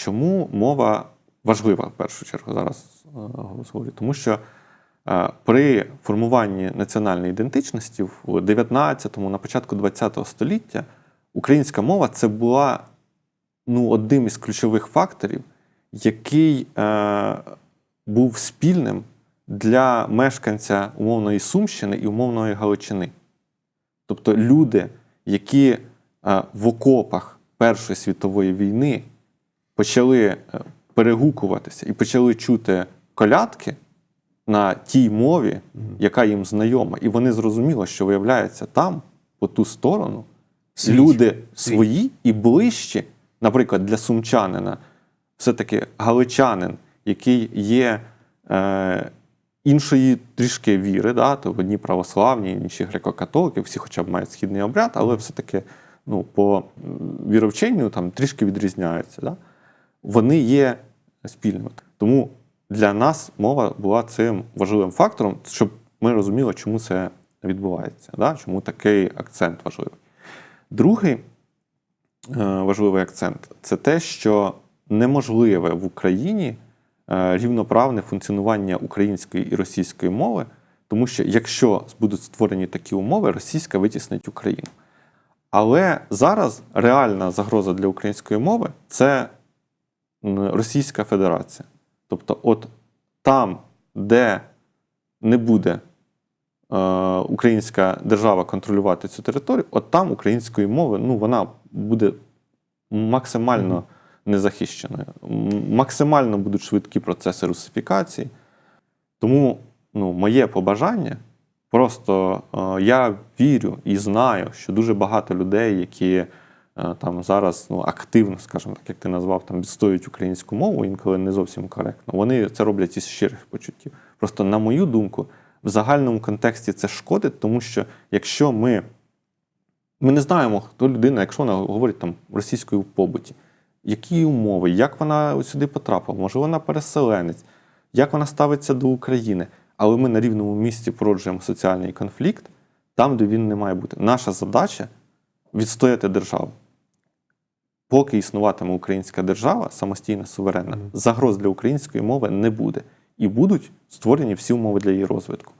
чому мова важлива в першу чергу зараз е, говорю? Тому що е, при формуванні національної ідентичності в 19-му, на початку 20-го століття українська мова це була ну, одним із ключових факторів, який е, був спільним для мешканця умовної Сумщини і умовної Галичини. Тобто люди, які е, в окопах Першої світової війни почали е, перегукуватися і почали чути колядки на тій мові, яка їм знайома, і вони зрозуміли, що виявляється там, по ту сторону, Світ. люди свої і ближчі, наприклад, для сумчанина, все-таки галичанин, який є е, іншої трішки віри, да, то одні православні, інші греко-католики, всі хоча б мають східний обряд, але все-таки ну, по віровченню там трішки відрізняються. Да? Вони є спільними. Тому для нас мова була цим важливим фактором, щоб ми розуміли, чому це відбувається, да? чому такий акцент важливий. Другий е, важливий акцент це те, що неможливе в Україні е, рівноправне функціонування української і російської мови, тому що якщо будуть створені такі умови, російська витіснить Україну. Але зараз реальна загроза для української мови це Російська Федерація. Тобто, от там, де не буде е, українська держава контролювати цю територію, от там української мови ну, вона буде максимально незахищеною. Максимально будуть швидкі процеси русифікації. Тому ну, моє побажання просто е, я вірю і знаю, що дуже багато людей, які там зараз ну, активно, скажімо так, як ти назвав, там відстоюють українську мову, інколи не зовсім коректно. Вони це роблять із щирих почуттів. Просто, на мою думку, в загальному контексті це шкодить, тому що якщо ми, ми не знаємо, хто людина, якщо вона говорить там російською в побуті, які умови, як вона сюди потрапила, може вона переселенець, як вона ставиться до України. Але ми на рівному місці породжуємо соціальний конфлікт там, де він не має бути. Наша задача відстояти державу. Поки існуватиме українська держава, самостійна, суверенна, загроз для української мови не буде. І будуть створені всі умови для її розвитку.